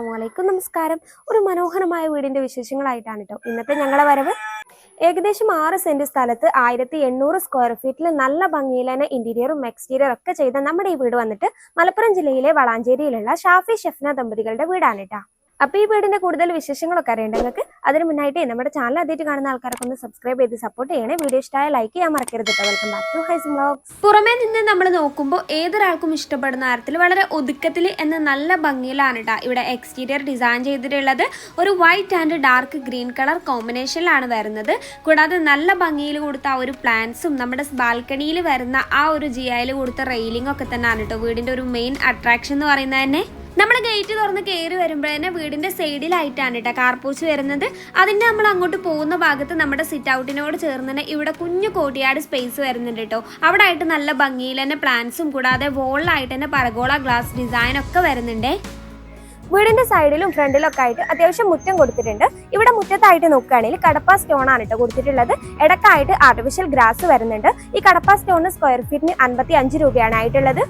അസ്സാം വലൈക്കും നമസ്കാരം. ഒരു മനോഹരമായ വീടിന്റെ വിശേഷങ്ങളായിട്ടാണ് കേട്ടോ ഇന്നത്തെ ഞങ്ങളെ വരവ്. ഏകദേശം ആറ് സെന്റ് സ്ഥലത്ത് ആയിരത്തി എണ്ണൂറ് സ്ക്വയർ ഫീറ്റിൽ നല്ല ഭംഗിയിൽ തന്നെ ഇന്റീരിയറും എക്സ്റ്റീരിയറും ഒക്കെ ചെയ്ത നമ്മുടെ ഈ വീട് വന്നിട്ട് മലപ്പുറം ജില്ലയിലെ വളാഞ്ചേരിയിലുള്ള ഷാഫി ഷെഫ്ന ദമ്പതികളുടെ വീടാണ് കേട്ടോ അപ്പൊ ഈ വീടിന്റെ കൂടുതൽ വിശേഷങ്ങളൊക്കെ അറിയണ്ട നിങ്ങൾക്ക്? അതിന് മുന്നായിട്ട് നമ്മുടെ ചാനൽ ആദ്യമായിട്ട് കാണുന്ന ആൾക്കാരൊക്കെ ഒന്ന് സബ്സ്ക്രൈബ് ചെയ്ത് സപ്പോർട്ട് ചെയ്യണേ. വീഡിയോ ഇഷ്ടമായ ലൈക്ക് ചെയ്യാൻ മറക്കരുത് വെൽക്കം ബാക്ക് ടു ഹൈസ് പുറമേ നിന്ന് നമ്മൾ നോക്കുമ്പോൾ ഏതൊരാൾക്കും ഇഷ്ടപ്പെടുന്ന തരത്തിൽ വളരെ ഒതുക്കത്തിൽ എന്ന നല്ല ഭംഗിയിലാണ് കേട്ടോ ഇവിടെ എക്സ്റ്റീരിയർ ഡിസൈൻ ചെയ്തിട്ടുള്ളത്. ഒരു white and dark green colour കോമ്പിനേഷനിലാണ് വരുന്നത്. കൂടാതെ നല്ല ഭംഗിയിൽ കൊടുത്ത ആ ഒരു പ്ലാന്റ്സും നമ്മുടെ ബാൽക്കണിയിൽ വരുന്ന ആ ഒരു ജിയായിൽ കൊടുത്ത റെയിലിംഗ് ഒക്കെ തന്നെയാണ് കേട്ടോ വീടിന്റെ ഒരു മെയിൻ അട്രാക്ഷൻ എന്ന് പറയുന്നത് തന്നെ. നമ്മൾ ഗേറ്റ് തുറന്ന് കയറി വരുമ്പോൾ തന്നെ വീടിന്റെ സൈഡിലായിട്ടാണ് കേട്ടോ കാർപോച്ച് വരുന്നത്. അതിന്റെ നമ്മൾ അങ്ങോട്ട് പോകുന്ന ഭാഗത്ത് നമ്മുടെ സിറ്റ് ഔട്ടിനോട് ചേർന്ന് തന്നെ ഇവിടെ കുഞ്ഞു കോട്ടിയാട് സ്പേസ് വരുന്നുണ്ട് കേട്ടോ അവിടെ ആയിട്ട് നല്ല ഭംഗിയിൽ തന്നെ പ്ലാന്റ്സും കൂടാതെ വോളിലായിട്ട് തന്നെ പരഗോള ഗ്ലാസ് ഡിസൈൻ ഒക്കെ വരുന്നുണ്ടേ. വീടിന്റെ സൈഡിലും ഫ്രണ്ടിലും ഒക്കെ ആയിട്ട് അത്യാവശ്യം മുറ്റം കൊടുത്തിട്ടുണ്ട്. ഇവിടെ മുറ്റത്തായിട്ട് നോക്കുകയാണെങ്കിൽ കടപ്പ സ്റ്റോൺ ആണ് കേട്ടോ കൊടുത്തിട്ടുള്ളത്. ഇടക്കായിട്ട് ആർട്ടിഫിഷ്യൽ ഗ്രാസ് വരുന്നുണ്ട്. ഈ കടപ്പ സ്റ്റോണിന് സ്ക്വയർ ഫീറ്റിന് അൻപത്തി അഞ്ച് രൂപയാണ് ആയിട്ടുള്ളത്.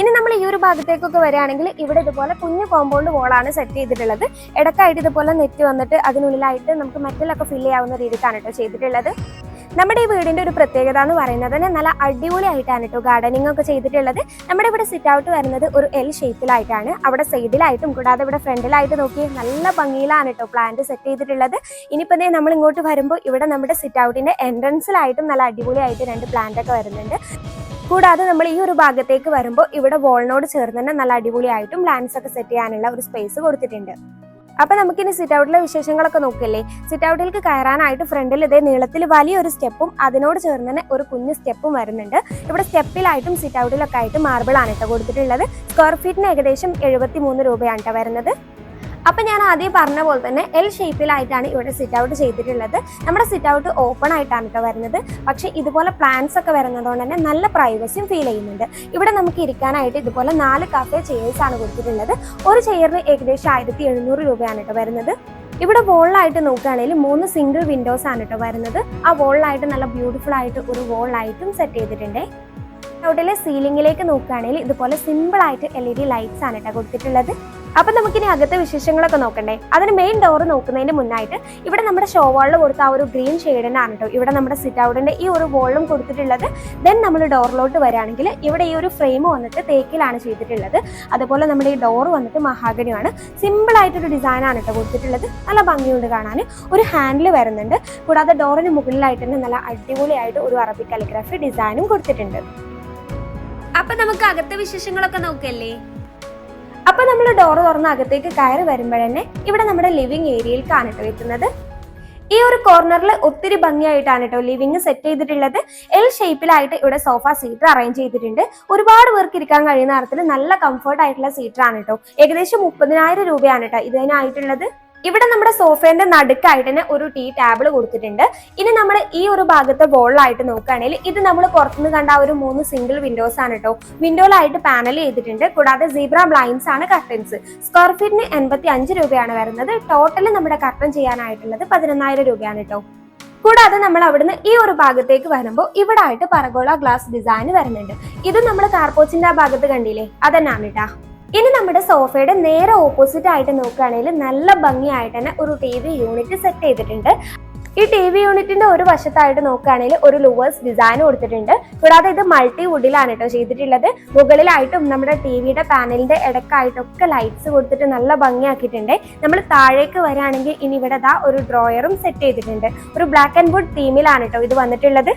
ഇനി നമ്മൾ ഈ ഒരു ഭാഗത്തേക്കൊക്കെ വരികയാണെങ്കിൽ ഇവിടെ ഇതുപോലെ കുഞ്ഞു കോമ്പൗണ്ട് വോളാണ് സെറ്റ് ചെയ്തിട്ടുള്ളത്. ഇടക്കായിട്ട് ഇതുപോലെ നെറ്റ് വന്നിട്ട് അതിനുള്ളിലായിട്ട് നമുക്ക് മെറ്റലൊക്കെ ഫില്ല് ചെയ്യാവുന്ന രീതിക്കാണ് കേട്ടോ ചെയ്തിട്ടുള്ളത്. നമ്മുടെ ഈ വീടിന്റെ ഒരു പ്രത്യേകത എന്ന് പറയുന്നത് തന്നെ നല്ല അടിപൊളിയായിട്ടാണ് കേട്ടോ ഗാർഡനിങ് ഒക്കെ ചെയ്തിട്ടുള്ളത്. നമ്മുടെ ഇവിടെ സിറ്റ് ഔട്ട് വരുന്നത് ഒരു എൽ ഷേപ്പിലായിട്ടാണ് അവിടെ സൈഡിലായിട്ടും കൂടാതെ ഇവിടെ ഫ്രണ്ടിലായിട്ട് നോക്കി നല്ല ഭംഗിയിലാണ് കേട്ടോ പ്ലാന്റ് സെറ്റ് ചെയ്തിട്ടുള്ളത്. ഇനിയിപ്പോൾ ദേ നമ്മൾ ഇങ്ങോട്ട് വരുമ്പോൾ ഇവിടെ നമ്മുടെ സിറ്റ് ഔട്ടിന്റെ എൻട്രൻസിലായിട്ടും നല്ല അടിപൊളിയായിട്ട് രണ്ട് പ്ലാന്റ് ഒക്കെ വരുന്നുണ്ട്. കൂടാതെ നമ്മൾ ഈ ഒരു ഭാഗത്തേക്ക് വരുമ്പോൾ ഇവിടെ വോളിനോട് ചേർന്ന് തന്നെ നല്ല അടിപൊളിയായിട്ടും ലാൻസ് ഒക്കെ സെറ്റ് ചെയ്യാനുള്ള ഒരു സ്പേസ് കൊടുത്തിട്ടുണ്ട്. അപ്പൊ നമുക്കിനി സിറ്റ് ഔട്ടിലെ വിശേഷങ്ങളൊക്കെ നോക്കില്ലേ? സിറ്റ് ഔട്ടിലേക്ക് കയറാനായിട്ട് ഫ്രണ്ടിൽ ഇതേ നീളത്തിൽ വലിയൊരു സ്റ്റെപ്പും അതിനോട് ചേർന്ന് തന്നെ ഒരു കുഞ്ഞ് സ്റ്റെപ്പും വരുന്നുണ്ട്. ഇവിടെ സ്റ്റെപ്പിലായിട്ടും സിറ്റ് ഔട്ടിലൊക്കെ ആയിട്ട് മാർബിൾ ആണ് കേട്ടോ കൊടുത്തിട്ടുള്ളത്. സ്ക്വയർ ഫീറ്റിന് ഏകദേശം എഴുപത്തി മൂന്ന് രൂപയാണ് കേട്ടോ വരുന്നത്. അപ്പൊ ഞാൻ ആദ്യം പറഞ്ഞ പോലെ തന്നെ എൽ ഷേപ്പിലായിട്ടാണ് ഇവിടെ സിറ്റ് ഔട്ട് ചെയ്തിട്ടുള്ളത്. നമ്മുടെ സിറ്റ് ഔട്ട് ഓപ്പൺ ആയിട്ടാണ് കേട്ടോ വരുന്നത്. പക്ഷെ ഇതുപോലെ പ്ലാന്റ്സ് ഒക്കെ വരുന്നതുകൊണ്ട് തന്നെ നല്ല പ്രൈവസിയും ഫീൽ ചെയ്യുന്നുണ്ട്. ഇവിടെ നമുക്ക് ഇരിക്കാനായിട്ട് ഇതുപോലെ നാല് കഫേ ചെയേഴ്സ് ആണ് കൊടുത്തിട്ടുള്ളത്. ഒരു ചെയറിന് ഏകദേശം ആയിരത്തി എഴുന്നൂറ് രൂപയാണ് കേട്ടോ വരുന്നത്. ഇവിടെ വോളിലായിട്ട് നോക്കുകയാണെങ്കിൽ മൂന്ന് സിംഗിൾ വിൻഡോസ് ആണ് കേട്ടോ വരുന്നത്. ആ വോളിലായിട്ട് നല്ല ബ്യൂട്ടിഫുൾ ആയിട്ട് ഒരു വോളിലായിട്ടും സെറ്റ് ചെയ്തിട്ടുണ്ട്. ഔട്ടിലെ സീലിംഗിലേക്ക് നോക്കുകയാണെങ്കിൽ ഇതുപോലെ സിമ്പിൾ ആയിട്ട് എൽ ഇ ഡി ലൈറ്റ്സ് ആണ് കേട്ടോ കൊടുത്തിട്ടുള്ളത്. അപ്പൊ നമുക്കിനി അകത്തെ വിശേഷങ്ങളൊക്കെ നോക്കണ്ടേ? അതിന് മെയിൻ ഡോർ നോക്കുന്നതിന് മുന്നായിട്ട് ഇവിടെ നമ്മുടെ ഷോ വാളിൽ കൊടുത്ത ആ ഒരു ഗ്രീൻ ഷെയ്ഡിനാണ് കേട്ടോ ഇവിടെ നമ്മുടെ സിറ്റ് ഔട്ടിന്റെ ഈ ഒരു വോളും കൊടുത്തിട്ടുള്ളത്. ദെൻ നമ്മൾ ഡോറിലോട്ട് വരാണെങ്കിൽ ഇവിടെ ഈ ഒരു ഫ്രെയിം വന്നിട്ട് തേക്കിലാണ് ചെയ്തിട്ടുള്ളത്. അതുപോലെ നമ്മുടെ ഈ ഡോർ വന്നിട്ട് മഹാഗണിയാണ് സിമ്പിൾ ആയിട്ടൊരു ഡിസൈൻ ആണ് കേട്ടോ കൊടുത്തിട്ടുള്ളത്. നല്ല ഭംഗിയുണ്ട് കാണാൻ ഒരു ഹാൻഡിൽ വരുന്നുണ്ട്. കൂടാതെ ഡോറിന് മുകളിലായിട്ട് തന്നെ നല്ല അടിപൊളിയായിട്ട് ഒരു അറബിക് കാലിഗ്രാഫി ഡിസൈനും കൊടുത്തിട്ടുണ്ട്. അപ്പൊ നമുക്ക് അകത്തെ വിശേഷങ്ങളൊക്കെ നോക്കല്ലേ? അപ്പൊ നമ്മൾ ഡോറ് തുറന്ന് അകത്തേക്ക് കയറി വരുമ്പോഴന്നെ ഇവിടെ നമ്മുടെ ലിവിങ് ഏരിയയിൽ കാണട്ടോ വെക്കുന്നത് ഈ ഒരു കോർണറിൽ ഒത്തിരി ഭംഗിയായിട്ടാണ് കേട്ടോ ലിവിങ് സെറ്റ് ചെയ്തിട്ടുള്ളത്. എൽ ഷേപ്പിലായിട്ട് ഇവിടെ സോഫ സീറ്റർ അറേഞ്ച് ചെയ്തിട്ടുണ്ട്. ഒരുപാട് പേർക്ക് ഇരിക്കാൻ കഴിയുന്ന തരത്തിൽ നല്ല കംഫർട്ട് ആയിട്ടുള്ള സീറ്റർ ആണ് കേട്ടോ ഏകദേശം മുപ്പതിനായിരം രൂപയാണ് കേട്ടോ ഇതിനായിട്ടുള്ളത്. ഇവിടെ നമ്മുടെ സോഫേന്റെ നടുക്കായിട്ട് തന്നെ ഒരു ടീ ടേബിൾ കൊടുത്തിട്ടുണ്ട്. ഇനി നമ്മൾ ഈ ഒരു ഭാഗത്തെ വോളിലായിട്ട് നോക്കുകയാണെങ്കിൽ ഇത് നമ്മൾ പുറത്തുനിന്ന് കണ്ട ഒരു മൂന്ന് സിംഗിൾ വിൻഡോസ് ആണ് കേട്ടോ വിൻഡോയിലായിട്ട് പാനൽ ചെയ്തിട്ടുണ്ട്. കൂടാതെ സീബ്ര ബ്ലൈൻസ് ആണ് കർട്ടൻസ് സ്ക്വയർ ഫീറ്റിന് എൺപത്തി അഞ്ച് രൂപയാണ് വരുന്നത്. ടോട്ടൽ നമ്മുടെ കർട്ടൻ ചെയ്യാനായിട്ടുള്ളത് പതിനൊന്നായിരം രൂപയാണ് കേട്ടോ കൂടാതെ നമ്മൾ അവിടുന്ന് ഈ ഒരു ഭാഗത്തേക്ക് വരുമ്പോൾ ഇവിടെ ആയിട്ട് പറഗോള ഗ്ലാസ് ഡിസൈൻ വരുന്നുണ്ട്. ഇത് നമ്മൾ കാർപോച്ചിന്റെ ആ ഭാഗത്ത് കണ്ടില്ലേ? അതെന്നാണ് കേട്ടാ ഇനി നമ്മുടെ സോഫയുടെ നേരെ ഓപ്പോസിറ്റ് ആയിട്ട് നോക്കുകയാണെങ്കിൽ നല്ല ഭംഗിയായിട്ട് തന്നെ ഒരു ടി വി യൂണിറ്റ് സെറ്റ് ചെയ്തിട്ടുണ്ട്. ഈ ടി വി യൂണിറ്റിന്റെ ഒരു വശത്തായിട്ട് നോക്കുകയാണെങ്കിൽ ഒരു ലൂവേഴ്സ് ഡിസൈൻ കൊടുത്തിട്ടുണ്ട്. കൂടാതെ ഇത് മൾട്ടി വുഡിലാണ് കേട്ടോ ചെയ്തിട്ടുള്ളത്. മുകളിലായിട്ടും നമ്മുടെ ടി വിയുടെ പാനലിന്റെ ഇടക്കായിട്ടൊക്കെ ലൈറ്റ്സ് കൊടുത്തിട്ട് നല്ല ഭംഗിയാക്കിയിട്ടുണ്ട്. നമ്മൾ താഴേക്ക് വരാണെങ്കിൽ ഇനി ഇവിടെ ദാ ഒരു ഡ്രോയറും സെറ്റ് ചെയ്തിട്ടുണ്ട്. ഒരു ബ്ലാക്ക് ആൻഡ് വുഡ് തീമിലാണ് കേട്ടോ ഇത് വന്നിട്ടുള്ളത്.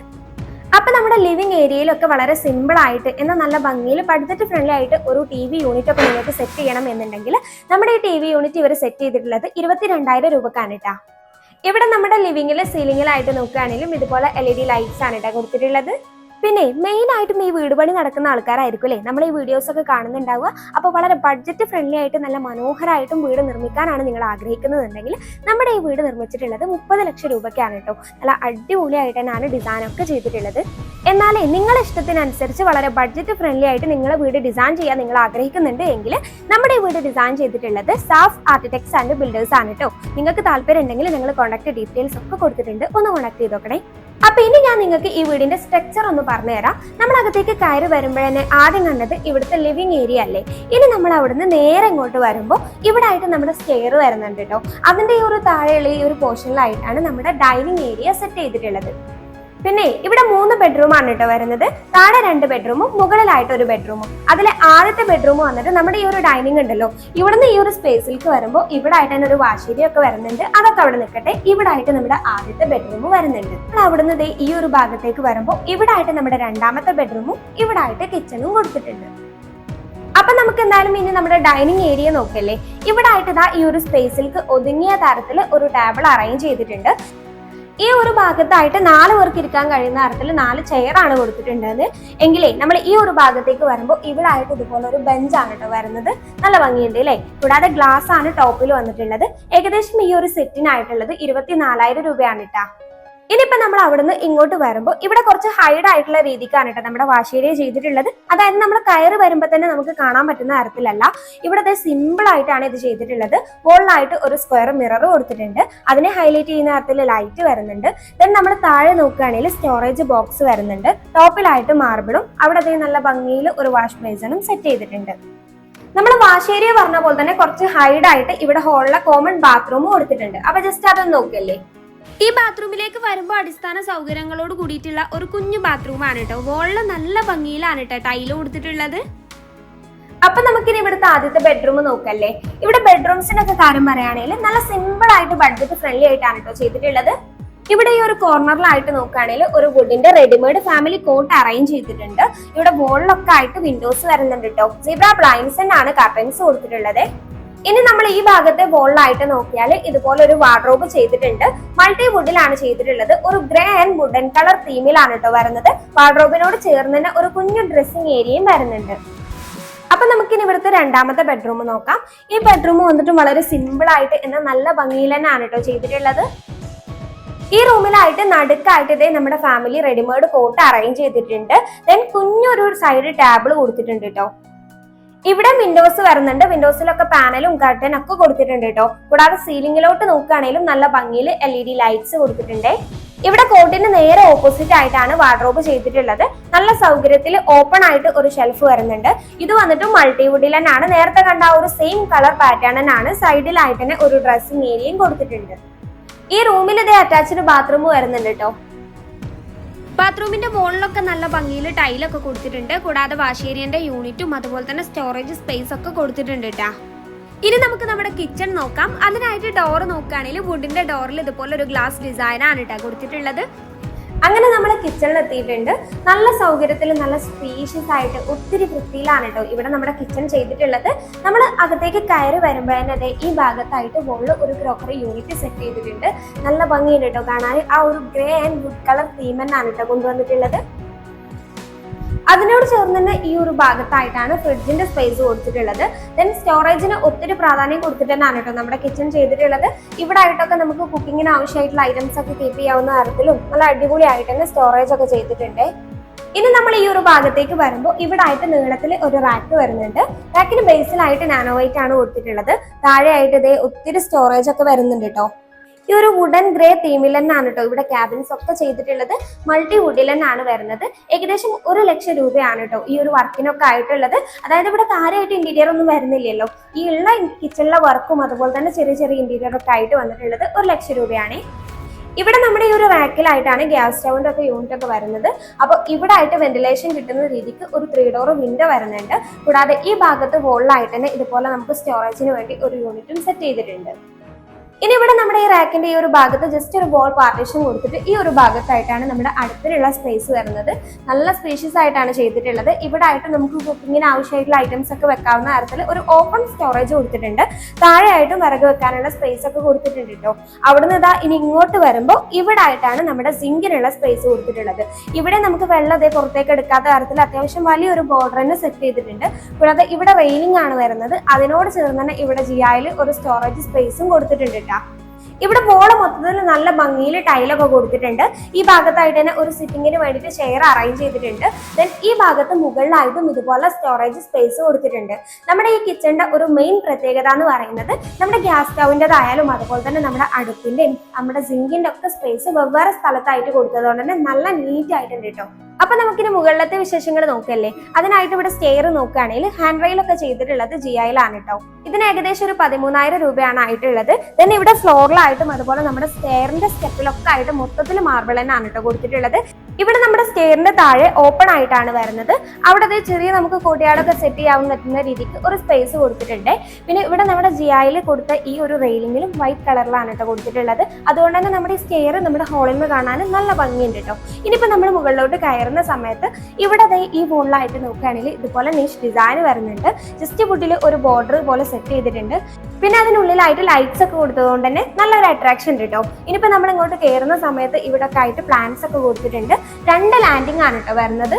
അപ്പൊ നമ്മുടെ ലിവിംഗ് ഏരിയയിലൊക്കെ വളരെ സിമ്പിൾ ആയിട്ട് എന്നാൽ നല്ല ഭംഗിയിൽ ബഡ്ജറ്റ് ഫ്രണ്ട്ലി ആയിട്ട് ഒരു ടി വി യൂണിറ്റ് ഒക്കെ നിങ്ങൾക്ക് സെറ്റ് ചെയ്യണം എന്നുണ്ടെങ്കിൽ നമ്മുടെ ഈ ടി വി യൂണിറ്റ് ഇവർ സെറ്റ് ചെയ്തിട്ടുള്ളത് ഇരുപത്തിരണ്ടായിരം രൂപക്കാണ് കേട്ടാ ഇവിടെ നമ്മുടെ ലിവിംഗിൽ സീലിംഗിലായിട്ട് നോക്കുകയാണെങ്കിലും ഇതുപോലെ എൽ ഇ ഡി ലൈറ്റ്സ് ആണ് കേട്ടോ കൊടുത്തിട്ടുള്ളത്. പിന്നെ മെയിൻ ആയിട്ടും ഈ വീട് പണി നടക്കുന്ന ആൾക്കാരായിരിക്കും അല്ലേ? നമ്മൾ ഈ വീഡിയോസ് ഒക്കെ കാണുന്നുണ്ടാവുക. അപ്പോൾ വളരെ ബഡ്ജറ്റ് ഫ്രണ്ട്ലി ആയിട്ട് നല്ല മനോഹരമായിട്ടും വീട് നിർമ്മിക്കാനാണ് നിങ്ങൾ ആഗ്രഹിക്കുന്നതെങ്കിൽ നമ്മുടെ ഈ വീട് നിർമ്മിച്ചിട്ടുള്ളത് മുപ്പത് ലക്ഷം രൂപയ്ക്കാണ് കേട്ടോ. നല്ല അടിപൊളിയായിട്ട് തന്നെയാണ് ഡിസൈൻ ഒക്കെ ചെയ്തിട്ടുള്ളത്. എന്നാലേ നിങ്ങളുടെ ഇഷ്ടത്തിനനുസരിച്ച് വളരെ ബഡ്ജറ്റ് ഫ്രണ്ട്ലി ആയിട്ട് നിങ്ങളെ വീട് ഡിസൈൻ ചെയ്യാൻ നിങ്ങൾ ആഗ്രഹിക്കുന്നുണ്ട് എങ്കിൽ നമ്മുടെ വീട് ഡിസൈൻ ചെയ്തിട്ടുള്ളത് സാഫ് ആർക്കിടെക്ട്സ് ആൻഡ് ബിൽഡേഴ്സ് ആണ് കേട്ടോ. നിങ്ങൾക്ക് താല്പര്യം ഉണ്ടെങ്കിൽ നിങ്ങൾ കോൺടാക്ട് ഡീറ്റെയിൽസ് ഒക്കെ കൊടുത്തിട്ടുണ്ട്. ഒന്ന് കോൺടാക്ട് ചെയ്ത് നോക്കണേ. അപ്പൊ ഇനി ഞാൻ നിങ്ങൾക്ക് ഈ വീടിന്റെ സ്ട്രക്ചർ ഒന്ന് പറഞ്ഞുതരാം നമ്മൾ അകത്തേക്ക് കയറി വരുമ്പോഴന്നെ ആദ്യം കണ്ടത് ഇവിടുത്തെ ലിവിങ് ഏരിയ അല്ലേ? ഇനി നമ്മൾ അവിടുന്ന് നേരെ ഇങ്ങോട്ട് വരുമ്പോൾ ഇവിടെ ആയിട്ട് നമ്മുടെ സ്റ്റെയർ വരുന്നുണ്ട് കേട്ടോ അതിന്റെ ഈ ഒരു താഴെയുള്ള ഈ ഒരു പോർഷനിലായിട്ടാണ് നമ്മുടെ ഡൈനിങ് ഏരിയ സെറ്റ് ചെയ്തിട്ടുള്ളത്. പിന്നെ ഇവിടെ മൂന്ന് ബെഡ്റൂം ആണ് കേട്ടോ വരുന്നത്. താഴെ രണ്ട് ബെഡ്റൂമും മുകളിലായിട്ട് ഒരു ബെഡ്റൂമും അതിലെ ആദ്യത്തെ ബെഡ്റൂം വന്നിട്ട് നമ്മുടെ ഈ ഒരു ഡൈനിങ് ഉണ്ടല്ലോ. ഇവിടുന്ന് ഈ ഒരു സ്പേസിലേക്ക് വരുമ്പോൾ ഇവിടെ ആയിട്ട് തന്നെ ഒരു വാശേരി ഒക്കെ വരുന്നുണ്ട്. അതൊക്കെ അവിടെ നിൽക്കട്ടെ ഇവിടെ ആയിട്ട് നമ്മുടെ ആദ്യത്തെ ബെഡ്റൂം വരുന്നുണ്ട്. നമ്മൾ അവിടുന്ന് ദേ ഈ ഒരു ഭാഗത്തേക്ക് വരുമ്പോൾ ഇവിടെ ആയിട്ട് നമ്മുടെ രണ്ടാമത്തെ ബെഡ്റൂമും ഇവിടെ ആയിട്ട് കിച്ചണും കൊടുത്തിട്ടുണ്ട്. അപ്പൊ നമുക്ക് എന്തായാലും ഇനി നമ്മുടെ ഡൈനിങ് ഏരിയ നോക്കല്ലേ? ഇവിടെ ആയിട്ട് ഇതാ ഈ ഒരു സ്പേസിലേക്ക് ഒതുങ്ങിയ തരത്തിൽ ഒരു ടേബിൾ അറേഞ്ച് ചെയ്തിട്ടുണ്ട്. ഈ ഒരു ഭാഗത്തായിട്ട് നാല് പേർക്ക് ഇരിക്കാൻ കഴിയുന്ന തരത്തിൽ നാല് ചെയറാണ് കൊടുത്തിട്ടുണ്ടത് എങ്കിലേ നമ്മൾ ഈ ഒരു ഭാഗത്തേക്ക് വരുമ്പോൾ ഇവിടെ ആയിട്ട് ഇതുപോലെ ഒരു ബെഞ്ചാണ് കേട്ടോ വരുന്നത്. നല്ല ഭംഗിയുണ്ട് അല്ലേ കൂടാതെ ഗ്ലാസ് ആണ് ടോപ്പിൽ വന്നിട്ടുള്ളത്. ഏകദേശം ഈ ഒരു സെറ്റിനായിട്ടുള്ളത് ഇരുപത്തിനാലായിരം രൂപയാണ് കേട്ടാ ഇനിയിപ്പോ നമ്മൾ അവിടുന്ന് ഇങ്ങോട്ട് വരുമ്പോൾ ഇവിടെ കുറച്ച് ഹൈഡ് ആയിട്ടുള്ള രീതിക്കാണ് കേട്ടോ നമ്മുടെ വാശേരിയ ചെയ്തിട്ടുള്ളത്. അതായത് നമ്മൾ കയറി വരുമ്പോൾ തന്നെ നമുക്ക് കാണാൻ പറ്റുന്ന തരത്തിലല്ല. ഇവിടുത്തെ സിമ്പിൾ ആയിട്ടാണ് ഇത് ചെയ്തിട്ടുള്ളത്. മുകളിലായിട്ട് ഒരു സ്ക്വയർ മിറർ കൊടുത്തിട്ടുണ്ട്. അതിനെ ഹൈലൈറ്റ് ചെയ്യുന്ന തരത്തിൽ ലൈറ്റ് വരുന്നുണ്ട്. ദെൻ നമ്മൾ താഴെ നോക്കുകയാണെങ്കിൽ സ്റ്റോറേജ് ബോക്സ് വരുന്നുണ്ട്. ടോപ്പിലായിട്ട് മാർബിളും അവിടെ അതേ നല്ല ഭംഗിയിൽ ഒരു വാഷ് ബേസണും സെറ്റ് ചെയ്തിട്ടുണ്ട്. നമ്മൾ വാശേരിയെ പറഞ്ഞ പോലെ തന്നെ കുറച്ച് ഹൈഡായിട്ട് ഇവിടെ ഹോളിലെ കോമൺ ബാത്റൂം കൊടുത്തിട്ടുണ്ട്. അപ്പൊ ജസ്റ്റ് അതൊന്ന് നോക്കല്ലേ ഈ ബാത്റൂമിലേക്ക് വരുമ്പോൾ അടിസ്ഥാന സൗകര്യങ്ങളോട് കൂടിയിട്ടുള്ള ഒരു കുഞ്ഞു ബാത്റൂമാണ് കേട്ടോ. വോളിൽ നല്ല ഭംഗിയിലാണ് കേട്ടോ ടൈൽ കൊടുത്തിട്ടുള്ളത്. അപ്പൊ നമുക്കിനി ഇവിടുത്തെ ആദ്യത്തെ ബെഡ്റൂം നോക്കല്ലേ. ഇവിടെ ബെഡ്റൂംസിനൊക്കെ കാര്യം പറയുകയാണെങ്കിൽ നല്ല സിമ്പിൾ ആയിട്ട് ബഡ്ജറ്റ് ഫ്രണ്ട്ലി ആയിട്ടാണ് കേട്ടോ ചെയ്തിട്ടുള്ളത്. ഇവിടെ ഈ ഒരു കോർണറിലായിട്ട് നോക്കുകയാണെങ്കിൽ ഒരു വുഡിന്റെ റെഡിമെയ്ഡ് ഫാമിലി കോട്ട് അറേഞ്ച് ചെയ്തിട്ടുണ്ട്. ഇവിടെ വോളിലൊക്കെ ആയിട്ട് വിൻഡോസ് വരുന്നുണ്ട് കേട്ടോ. സീബ്ര ബ്ലൈൻസ് ആണ് കർട്ടൻസ് കൊടുത്തിട്ടുള്ളത്. ഇനി നമ്മൾ ഈ ഭാഗത്തെ വോളിലായിട്ട് നോക്കിയാൽ ഇതുപോലെ ഒരു വാർഡ്രോബ് ചെയ്തിട്ടുണ്ട് മൾട്ടി വുഡിലാണ് ചെയ്തിട്ടുള്ളത്. ഒരു ഗ്രേ ആൻഡ് വുഡൻ കളർ തീമിലാണ് കേട്ടോ വരുന്നത്. വാർഡ്രോബിനോട് ചേർന്ന് തന്നെ ഒരു കുഞ്ഞു ഡ്രസ്സിംഗ് ഏരിയയും വരുന്നുണ്ട്. അപ്പൊ നമുക്കിനി ഇവിടുത്തെ രണ്ടാമത്തെ ബെഡ്റൂം നോക്കാം. ഈ ബെഡ്റൂം വന്നിട്ട് വളരെ സിമ്പിൾ ആയിട്ട് എന്നാൽ നല്ല ഭംഗിയിൽ തന്നെയാണ് കേട്ടോ ചെയ്തിട്ടുള്ളത്. ഈ റൂമിലായിട്ട് നടുക്കായിട്ട് ഇതേ നമ്മുടെ ഫാമിലി റെഡിമെയ്ഡ് കോട്ട് അറേഞ്ച് ചെയ്തിട്ടുണ്ട്. ദെൻ കുഞ്ഞൊരു സൈഡ് ടേബിൾ കൊടുത്തിട്ടുണ്ട് കേട്ടോ ഇവിടെ വിൻഡോസ് വരുന്നുണ്ട്. വിൻഡോസിലൊക്കെ പാനലും കർട്ടൻ ഒക്കെ കൊടുത്തിട്ടുണ്ട് കേട്ടോ കൂടാതെ സീലിംഗിലോട്ട് നോക്കുകയാണെങ്കിലും നല്ല ഭംഗിയിൽ എൽ ഇ ഡി ലൈറ്റ്സ് കൊടുത്തിട്ടുണ്ട്. ഇവിടെ കോട്ടിന് നേരെ ഓപ്പോസിറ്റ് ആയിട്ടാണ് വാർഡ്രോബ് ചെയ്തിട്ടുള്ളത്. നല്ല സൗകര്യത്തിൽ ഓപ്പൺ ആയിട്ട് ഒരു ഷെൽഫ് വരുന്നുണ്ട്. ഇത് വന്നിട്ട് മൾട്ടിവുഡിൽ തന്നെയാണ്. നേരത്തെ കണ്ട ഒരു സെയിം കളർ പാറ്റേൺ ആണ് സൈഡിലായിട്ട് തന്നെ ഒരു ഡ്രസ്സിംഗ് ഏരിയയും കൊടുത്തിട്ടുണ്ട്. ഈ റൂമിൽ ഇതേ അറ്റാച്ച്ഡ് ബാത്റൂം വരുന്നുണ്ട് കേട്ടോ ബാത്റൂമിന്റെ മുകളിലൊക്കെ നല്ല ഭംഗിയിൽ ടൈലൊക്കെ കൊടുത്തിട്ടുണ്ട്. കൂടാതെ വാഷേരിയന്റെ യൂണിറ്റും അതുപോലെ തന്നെ സ്റ്റോറേജ് സ്പേസ് ഒക്കെ കൊടുത്തിട്ടുണ്ട് കേട്ടാ ഇനി നമുക്ക് നമ്മുടെ കിച്ചൺ നോക്കാം. അതിനായിട്ട് ഡോർ നോക്കുകയാണെങ്കിൽ വുഡിന്റെ ഡോറിൽ ഇതുപോലെ ഒരു ഗ്ലാസ് ഡിസൈൻ ആണ് കേട്ടോ കൊടുത്തിട്ടുള്ളത്. അങ്ങനെ നമ്മൾ കിച്ചണിൽ എത്തിയിട്ടുണ്ട് നല്ല സൗകര്യത്തിൽ നല്ല സ്പീഷ്യസ് ആയിട്ട് ഒത്തിരി വൃത്തിയിലാണ് കേട്ടോ ഇവിടെ നമ്മുടെ കിച്ചൺ ചെയ്തിട്ടുള്ളത്. നമ്മൾ അകത്തേക്ക് കയറി വരുമ്പോഴേ അതെ ഈ ഭാഗത്തായിട്ട് മുകളിൽ ഒരു ക്രോക്കറി യൂണിറ്റ് സെറ്റ് ചെയ്തിട്ടുണ്ട്. നല്ല ഭംഗിയുണ്ട് കേട്ടോ കാണാൻ. ആ ഒരു grey and wood colour theme തന്നെയാണ് കേട്ടോ കൊണ്ടുവന്നിട്ടുള്ളത്. അതിനോട് ചേർന്ന് തന്നെ ഈ ഒരു ഭാഗത്തായിട്ടാണ് ഫ്രിഡ്ജിന്റെ സ്പേസ് കൊടുത്തിട്ടുള്ളത്. ദെൻ സ്റ്റോറേജിന് ഒത്തിരി പ്രാധാന്യം കൊടുത്തിട്ട് തന്നെയാണ് കേട്ടോ നമ്മുടെ കിച്ചൺ ചെയ്തിട്ടുള്ളത്. ഇവിടെ ആയിട്ടൊക്കെ നമുക്ക് കുക്കിങ്ങിന് ആവശ്യമായിട്ടുള്ള ഐറ്റംസ് ഒക്കെ കീപ്പ് ചെയ്യാവുന്ന തരത്തിലും നല്ല അടിപൊളിയായിട്ട് തന്നെ സ്റ്റോറേജ് ഒക്കെ ചെയ്തിട്ടുണ്ട്. ഇനി നമ്മൾ ഈ ഒരു ഭാഗത്തേക്ക് വരുമ്പോൾ ഇവിടെ ആയിട്ട് നീളത്തിൽ ഒരു റാക്ക് വരുന്നുണ്ട്. റാക്കിന് ബേസിലായിട്ട് നാനോ വൈറ്റ് ആണ് കൊടുത്തിട്ടുള്ളത്. താഴെയായിട്ട് ഇതേ ഒത്തിരി സ്റ്റോറേജ് ഒക്കെ വരുന്നുണ്ട് കേട്ടോ. ഈ ഒരു വുഡൻ ഗ്രേ തീമിൽ തന്നെയാണ് കേട്ടോ ഇവിടെ ക്യാബിൻസ് ഒക്കെ ചെയ്തിട്ടുള്ളത്. മൾട്ടി വുഡിൽ തന്നെയാണ് വരുന്നത്. ഏകദേശം ഒരു ലക്ഷം രൂപയാണ് കേട്ടോ ഈ ഒരു വർക്കിനൊക്കെ ആയിട്ടുള്ളത്. അതായത് ഇവിടെ കാര്യമായിട്ട് ഇന്റീരിയർ ഒന്നും വരുന്നില്ലല്ലോ. ഈ ഉള്ള കിച്ചണിലെ വർക്കും അതുപോലെ തന്നെ ചെറിയ ചെറിയ ഇന്റീരിയർ ഒക്കെ ആയിട്ട് വന്നിട്ടുള്ളത് ഒരു ലക്ഷം രൂപയാണ്. ഇവിടെ നമ്മുടെ ഈ ഒരു റാക്കിലായിട്ടാണ് ഗ്യാസ് സ്റ്റൗണ്ട് ഒക്കെ യൂണിറ്റ് ഒക്കെ വരുന്നത്. അപ്പോൾ ഇവിടെ ആയിട്ട് വെന്റിലേഷൻ കിട്ടുന്ന രീതിക്ക് ഒരു ത്രീ ഡോർ വിൻഡോ വരുന്നുണ്ട്. കൂടാതെ ഈ ഭാഗത്ത് വോളിലായിട്ട് തന്നെ ഇതുപോലെ നമുക്ക് സ്റ്റോറേജിന് വേണ്ടി ഒരു യൂണിറ്റും സെറ്റ് ചെയ്തിട്ടുണ്ട്. ഇനി ഇവിടെ നമ്മുടെ ഈ റാക്കിന്റെ ഈ ഒരു ഭാഗത്ത് ജസ്റ്റ് ഒരു ബോൾ പാർട്ടീഷൻ കൊടുത്തിട്ട് ഈ ഒരു ഭാഗത്തായിട്ടാണ് നമ്മുടെ അടുത്തിലുള്ള സ്പേസ് വരുന്നത്. നല്ല സ്പേഷ്യസ് ആയിട്ടാണ് ചെയ്തിട്ടുള്ളത്. ഇവിടെ ആയിട്ട് നമുക്ക് കുക്കിങ്ങിന് ആവശ്യമായിട്ടുള്ള ഐറ്റംസ് ഒക്കെ വെക്കാവുന്ന തരത്തിൽ ഒരു ഓപ്പൺ സ്റ്റോറേജ് കൊടുത്തിട്ടുണ്ട്. താഴെയായിട്ടും വിറക് വെക്കാനുള്ള സ്പേസ് ഒക്കെ കൊടുത്തിട്ടുണ്ട് കേട്ടോ അവിടുന്ന് ഇതാ ഇനി ഇങ്ങോട്ട് വരുമ്പോൾ ഇവിടെ ആയിട്ടാണ് നമ്മുടെ സിങ്കിനുള്ള സ്പേസ് കൊടുത്തിട്ടുള്ളത്. ഇവിടെ നമുക്ക് വെള്ളം അതേ പുറത്തേക്ക് എടുക്കാത്ത തരത്തിൽ അത്യാവശ്യം വലിയൊരു ബോർഡർ തന്നെ സെറ്റ് ചെയ്തിട്ടുണ്ട്. കൂടാതെ ഇവിടെ റെയിലിംഗ് ആണ് വരുന്നത്. അതിനോട് ചേർന്ന് തന്നെ ഇവിടെ ജിയായിൽ ഒരു സ്റ്റോറേജ് സ്പേസും കൊടുത്തിട്ടുണ്ട് കേട്ടോ ഇവിടെ വോൾ മൊത്തത്തിൽ നല്ല ഭംഗിയിൽ ടൈലൊക്കെ കൊടുത്തിട്ടുണ്ട്. ഈ ഭാഗത്തായിട്ട് തന്നെ ഒരു സിറ്റിങ്ങിന് വേണ്ടിയിട്ട് ചെയർ അറേഞ്ച് ചെയ്തിട്ടുണ്ട്. ദെൻ ഈ ഭാഗത്ത് മുകളിലായിട്ടും ഇതുപോലെ സ്റ്റോറേജ് സ്പേസ് കൊടുത്തിട്ടുണ്ട്. നമ്മുടെ ഈ കിച്ചണിന്റെ ഒരു മെയിൻ പ്രത്യേകത എന്ന് പറയുന്നത് നമ്മുടെ ഗ്യാസ് സ്റ്റൗവിന്റെതായാലും അതുപോലെ തന്നെ നമ്മുടെ അടുപ്പിന്റെയും നമ്മുടെ സിങ്കിന്റെ ഒക്കെ സ്പേസ് വെവ്വേറെ സ്ഥലത്തായിട്ട് കൊടുത്തതുകൊണ്ട് തന്നെ നല്ല നീറ്റായിട്ടുണ്ട് കേട്ടോ അപ്പൊ നമുക്കിനി മുകളിലത്തെ വിശേഷങ്ങൾ നോക്കല്ലേ? അതിനായിട്ട് ഇവിടെ സ്റ്റെയർ നോക്കുകയാണെങ്കിൽ ഹാൻഡ് റെയിൽ ഒക്കെ ചെയ്തിട്ടുള്ളത് ജി ഐയിലാണ് കേട്ടോ ഇതിന് ഏകദേശം ഒരു പതിമൂന്നായിരം രൂപയാണ് ആയിട്ടുള്ളത്. ദെൻ ഇവിടെ ഫ്ലോറിലായിട്ടും അതുപോലെ നമ്മുടെ സ്റ്റെയറിന്റെ സ്റ്റെപ്പിലൊക്കെ ആയിട്ട് മൊത്തത്തിൽ മാർബിൾ തന്നെയാണ് കേട്ടോ കൊടുത്തിട്ടുള്ളത്. ഇവിടെ നമ്മുടെ സ്റ്റെയറിന്റെ താഴെ ഓപ്പൺ ആയിട്ടാണ് വരുന്നത്. അവിടെ ചെറിയ നമുക്ക് കൊടിയാടൊക്കെ സെറ്റ് ചെയ്യാൻ പറ്റുന്ന രീതിക്ക് ഒരു സ്പേസ് കൊടുത്തിട്ടുണ്ട്. പിന്നെ ഇവിടെ നമ്മുടെ ജി ഐയിൽ കൊടുത്ത ഈ ഒരു റെയിലിങ്ങിലും വൈറ്റ് കളറിലാണ് കേട്ടോ കൊടുത്തിട്ടുള്ളത്. അതുകൊണ്ട് തന്നെ നമ്മുടെ ഈ സ്റ്റെയർ നമ്മുടെ ഹോളിൽ നിന്ന് കാണാനും നല്ല ഭംഗിയുണ്ട് കേട്ടോ ഇനിയിപ്പോൾ നമ്മൾ മുകളിലോട്ട് കയറുന്ന സമയത്ത് ഇവിടെ ദേ ഈ മുകളിലായിട്ട് നോക്കുകയാണെങ്കിൽ ഇതുപോലെ നിഷ് ഡിസൈൻ വരുന്നുണ്ട്. ജസ്റ്റ് വുഡിൽ ഒരു ബോർഡർ പോലെ സെറ്റ് ചെയ്തിട്ടുണ്ട്. പിന്നെ അതിനുള്ളിലായിട്ട് ലൈറ്റ്സ് ഒക്കെ കൊടുത്തതുകൊണ്ട് തന്നെ നല്ലൊരു അട്രാക്ഷൻ ഉണ്ട് കേട്ടോ ഇനിയിപ്പോൾ നമ്മൾ ഇങ്ങോട്ട് കയറുന്ന സമയത്ത് ഇവിടെ ഒക്കെ ആയിട്ട് പ്ലാന്റ്സ് ഒക്കെ കൊടുത്തിട്ടുണ്ട്. രണ്ട് ലാൻഡിംഗ് ആണ് കേട്ടോ വരുന്നത്.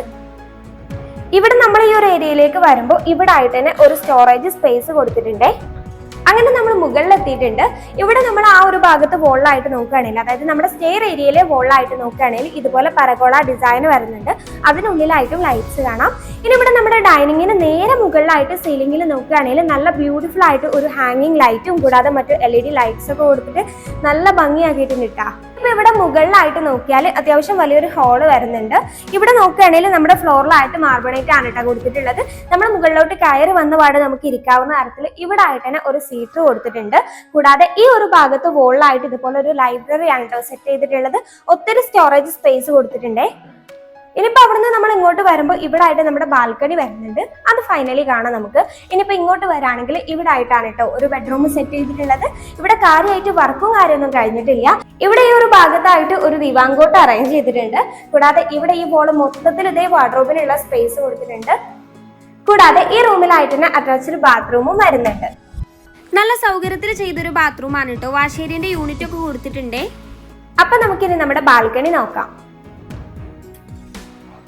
ഇവിടെ നമ്മൾ ഈ ഒരു ഏരിയയിലേക്ക് വരുമ്പോൾ ഇവിടെ ആയിട്ട് തന്നെ ഒരു സ്റ്റോറേജ് സ്പേസ് കൊടുത്തിട്ടുണ്ട്. അങ്ങനെ നമ്മൾ മുകളിൽ എത്തിയിട്ടുണ്ട് ഇവിടെ നമ്മൾ ആ ഒരു ഭാഗത്ത് വോളിലായിട്ട് നോക്കുകയാണെങ്കിൽ അതായത് നമ്മുടെ സ്റ്റെയർ ഏരിയയിലെ വോളിലായിട്ട് നോക്കുകയാണെങ്കിൽ ഇതുപോലെ പരകോള ഡിസൈൻ വരുന്നുണ്ട്. അതിനുള്ളിലായിട്ടും ലൈറ്റ്സ് കാണാം. ഇനി ഇവിടെ നമ്മുടെ ഡൈനിങ്ങിന് നേരെ മുകളിലായിട്ട് സീലിംഗിൽ നോക്കുകയാണെങ്കിൽ നല്ല ബ്യൂട്ടിഫുൾ ആയിട്ട് ഒരു ഹാങ്ങിങ് ലൈറ്റും കൂടാതെ മറ്റു എൽ ഇ ഡി ലൈറ്റ്സ് ഒക്കെ കൊടുത്തിട്ട് നല്ല ഭംഗിയാക്കിയിട്ടുണ്ട് കേട്ടോ. ഇപ്പൊ ഇവിടെ മുകളിലായിട്ട് നോക്കിയാൽ അത്യാവശ്യം വലിയൊരു ഹാൾ വരുന്നുണ്ട്. ഇവിടെ നോക്കുകയാണെങ്കിൽ നമ്മുടെ ഫ്ലോറിലായിട്ട് മാർബണേറ്റ് ആണ് കേട്ടോ കൊടുത്തിട്ടുള്ളത്. നമ്മൾ മുകളിലോട്ട് കയറി വന്ന പാട് നമുക്ക് ഇരിക്കാവുന്ന തരത്തിൽ ഇവിടെ ആയിട്ട് തന്നെ ഒരു സീറ്റ് കൊടുത്തിട്ടുണ്ട്. കൂടാതെ ഈ ഒരു ഭാഗത്ത് വോളിലായിട്ട് ഇതുപോലെ ഒരു ലൈബ്രറി ആണ് കേട്ടോ സെറ്റ് ചെയ്തിട്ടുള്ളത് ഒത്തിരി സ്റ്റോറേജ് സ്പേസ് കൊടുത്തിട്ടുണ്ടേ. ഇനിയിപ്പോൾ അവിടുന്ന് നമ്മൾ ഇങ്ങോട്ട് വരുമ്പോൾ ഇവിടെ ആയിട്ട് നമ്മുടെ ബാൽക്കണി വരുന്നുണ്ട്. അത് ഫൈനലി കാണാം നമുക്ക്. ഇനിയിപ്പോൾ ഇങ്ങോട്ട് വരാണെങ്കിൽ ഇവിടെ ആയിട്ടാണ് കേട്ടോ ഒരു ബെഡ്റൂം സെറ്റ് ചെയ്തിട്ടുള്ളത്. ഇവിടെ കാര്യമായിട്ട് വർക്കും കാര്യമൊന്നും കഴിഞ്ഞിട്ടില്ല. ഇവിടെ ഈ ഒരു ഭാഗത്തായിട്ട് ഒരു ദിവാങ്കോട്ട് അറേഞ്ച് ചെയ്തിട്ടുണ്ട്. കൂടാതെ ഇവിടെ ഈ ബോൾ മൊത്തത്തിൽ ഇതേ വാർഡ്രോബിനുള്ള സ്പേസ് കൊടുത്തിട്ടുണ്ട്. കൂടാതെ ഈ റൂമിലായിട്ട് തന്നെ അറ്റാച്ച്ഡ് ബാത്റൂമും വരുന്നുണ്ട്. നല്ല സൗകര്യത്തിൽ ചെയ്തൊരു ബാത്റൂമാണ് കേട്ടോ. വാഷേരിന്റെ യൂണിറ്റ് ഒക്കെ കൊടുത്തിട്ടുണ്ടേ. അപ്പൊ നമുക്കിനി നമ്മുടെ ബാൽക്കണി നോക്കാം.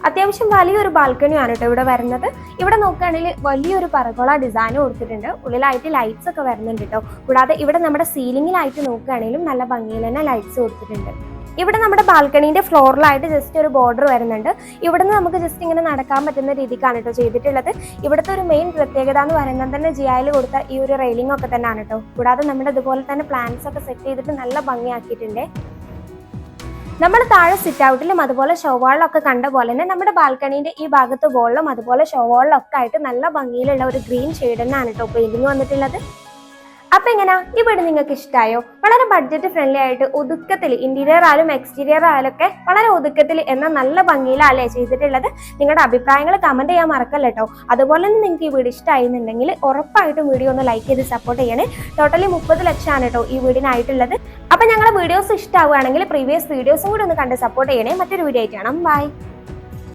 അത്യാവശ്യം വലിയൊരു ബാൽക്കണിയാണ് കേട്ടോ ഇവിടെ വരുന്നത്. ഇവിടെ നോക്കുകയാണെങ്കിൽ വലിയൊരു പറകോള ഡിസൈൻ കൊടുത്തിട്ടുണ്ട്. ഉള്ളിലായിട്ട് ലൈറ്റ്സ് ഒക്കെ വരുന്നുണ്ട് കേട്ടോ. കൂടാതെ ഇവിടെ നമ്മുടെ സീലിംഗിലായിട്ട് നോക്കുകയാണെങ്കിലും നല്ല ഭംഗിയിൽ തന്നെ ലൈറ്റ്സ് കൊടുത്തിട്ടുണ്ട്. ഇവിടെ നമ്മുടെ ബാൽക്കണീന്റെ ഫ്ലോറിലായിട്ട് ജസ്റ്റ് ഒരു ബോർഡർ വരുന്നുണ്ട്. ഇവിടുന്ന് നമുക്ക് ജസ്റ്റ് ഇങ്ങനെ നടക്കാൻ പറ്റുന്ന രീതിക്കാണ് കേട്ടോ ചെയ്തിട്ടുള്ളത്. ഇവിടുത്തെ ഒരു മെയിൻ പ്രത്യേകത എന്ന് പറയുന്നത് തന്നെ ജിയായിൽ കൊടുത്ത ഈ ഒരു റെയിലിംഗ് ഒക്കെ തന്നെയാണ് കേട്ടോ കൂടാതെ നമ്മുടെ ഇതുപോലെ തന്നെ പ്ലാന്റ്സ് ഒക്കെ സെറ്റ് ചെയ്തിട്ട് നല്ല ഭംഗിയാക്കിയിട്ടുണ്ട്. നമ്മൾ താഴെ സിറ്റ് ഔട്ടിലും അതുപോലെ ഷോവാളിലൊക്കെ കണ്ട പോലെ തന്നെ നമ്മുടെ ബാൽക്കണീന്റെ ഈ ഭാഗത്ത് വോളിലും അതുപോലെ ഷോവാളിലൊക്കെ ആയിട്ട് നല്ല ഭംഗിയിലുള്ള ഒരു ഗ്രീൻ ഷെയ്ഡ് തന്നെയാണ് കേട്ടോ പെയിന്റിങ് വന്നിട്ടുള്ളത്. അപ്പൊ എങ്ങനാ? ഈ വീട് നിങ്ങൾക്ക് ഇഷ്ടമായോ വളരെ ബഡ്ജറ്റ് ഫ്രണ്ട്ലി ആയിട്ട് ഒതുക്കത്തിൽ ഇന്റീരിയർ ആയാലും എക്സ്റ്റീരിയർ ആയാലും ഒക്കെ വളരെ ഒതുക്കത്തിൽ എന്ന നല്ല ഭംഗിയിലല്ലേ ചെയ്തിട്ടുള്ളത്? നിങ്ങളുടെ അഭിപ്രായങ്ങൾ കമന്റ് ചെയ്യാൻ മറക്കല്ല കേട്ടോ അതുപോലെ തന്നെ നിങ്ങൾക്ക് ഈ വീട് ഇഷ്ടമായിരുന്നുണ്ടെങ്കിൽ ഉറപ്പായിട്ടും വീഡിയോ ഒന്ന് ലൈക്ക് ചെയ്ത് സപ്പോർട്ട് ചെയ്യണേ. ടോട്ടലി മുപ്പത് ലക്ഷമാണ് കേട്ടോ ഈ വീടിനായിട്ടുള്ളത്. അപ്പൊ ഞങ്ങളുടെ വീഡിയോസ് ഇഷ്ടമാവുകയാണെങ്കിൽ പ്രീവിയസ് വീഡിയോസും കൂടി ഒന്ന് കണ്ട് സപ്പോർട്ട് ചെയ്യണേ. മറ്റൊരു വീഡിയോ ആയിട്ടാണ് ബൈ